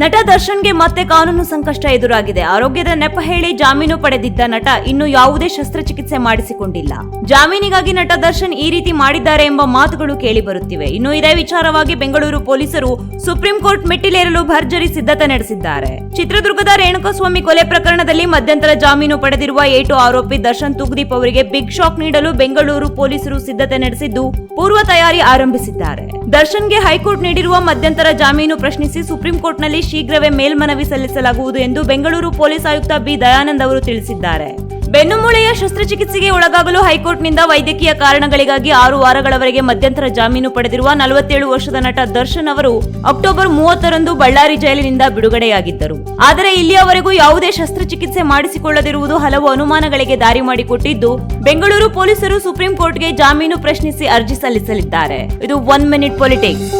ನಟ ದರ್ಶನ್ಗೆ ಮತ್ತೆ ಕಾನೂನು ಸಂಕಷ್ಟ ಎದುರಾಗಿದೆ. ಆರೋಗ್ಯದ ನೆಪ ಹೇಳಿ ಜಾಮೀನು ಪಡೆದಿದ್ದ ನಟ ಇನ್ನು ಯಾವುದೇ ಶಸ್ತ್ರಚಿಕಿತ್ಸೆ ಮಾಡಿಸಿಕೊಂಡಿಲ್ಲ. ಜಾಮೀನಿಗಾಗಿ ನಟ ದರ್ಶನ್ ಈ ರೀತಿ ಮಾಡಿದ್ದಾರೆ ಎಂಬ ಮಾತುಗಳು ಕೇಳಿ ಬರುತ್ತಿವೆ ಇನ್ನು ಇದೇ ವಿಚಾರವಾಗಿ ಬೆಂಗಳೂರು ಪೊಲೀಸರು ಸುಪ್ರೀಂ ಕೋರ್ಟ್ ಮೆಟ್ಟಿಲೇರಲು ಭರ್ಜರಿ ಸಿದ್ಧತೆ ನಡೆಸಿದ್ದಾರೆ. ಚಿತ್ರದುರ್ಗದ ರೇಣುಕಸ್ವಾಮಿ ಕೊಲೆ ಪ್ರಕರಣದಲ್ಲಿ ಮಧ್ಯಂತರ ಜಾಮೀನು ಪಡೆದಿರುವ ಏಟು ಆರೋಪಿ ದರ್ಶನ್ ತುಗ್ದೀಪ್ ಅವರಿಗೆ ಬಿಗ್ ಶಾಕ್ ನೀಡಲು ಬೆಂಗಳೂರು ಪೊಲೀಸರು ಸಿದ್ಧತೆ ನಡೆಸಿದ್ದು ಪೂರ್ವ ತಯಾರಿ ಆರಂಭಿಸಿದ್ದಾರೆ. ದರ್ಶನ್ಗೆ ಹೈಕೋರ್ಟ್ ನೀಡಿರುವ ಮಧ್ಯಂತರ ಜಾಮೀನು ಪ್ರಶ್ನಿಸಿ ಸುಪ್ರೀಂ ಕೋರ್ಟ್ನಲ್ಲಿ ಶೀಘ್ರವೇ ಮೇಲ್ಮನವಿ ಸಲ್ಲಿಸಲಾಗುವುದು ಎಂದು ಬೆಂಗಳೂರು ಪೊಲೀಸ್ ಆಯುಕ್ತ ಬಿ ದಯಾನಂದ್ ಅವರು ತಿಳಿಸಿದ್ದಾರೆ. ಬೆನ್ನುಮೂಳೆಯ ಶಸ್ತ್ರಚಿಕಿತ್ಸೆಗೆ ಒಳಗಾಗಲು ಹೈಕೋರ್ಟ್ನಿಂದ ವೈದ್ಯಕೀಯ ಕಾರಣಗಳಿಗಾಗಿ ಆರು ವಾರಗಳವರೆಗೆ ಮಧ್ಯಂತರ ಜಾಮೀನು ಪಡೆದಿರುವ ನಲವತ್ತೇಳು ವರ್ಷದ ನಟ ದರ್ಶನ್ ಅವರು ಅಕ್ಟೋಬರ್ ಮೂವತ್ತರಂದು ಬಳ್ಳಾರಿ ಜೈಲಿನಿಂದ ಬಿಡುಗಡೆಯಾಗಿದ್ದರು. ಆದರೆ ಇಲ್ಲಿಯವರೆಗೂ ಯಾವುದೇ ಶಸ್ತ್ರಚಿಕಿತ್ಸೆ ಮಾಡಿಸಿಕೊಳ್ಳದಿರುವುದು ಹಲವು ಅನುಮಾನಗಳಿಗೆ ದಾರಿ ಮಾಡಿಕೊಟ್ಟಿದ್ದು, ಬೆಂಗಳೂರು ಪೊಲೀಸರು ಸುಪ್ರೀಂ ಕೋರ್ಟ್ಗೆ ಜಾಮೀನು ಪ್ರಶ್ನಿಸಿ ಅರ್ಜಿ ಸಲ್ಲಿಸಲಿದ್ದಾರೆ. ಇದು ಒನ್ ಮಿನಿಟ್ ಪೊಲಿಟಿಕ್ಸ್.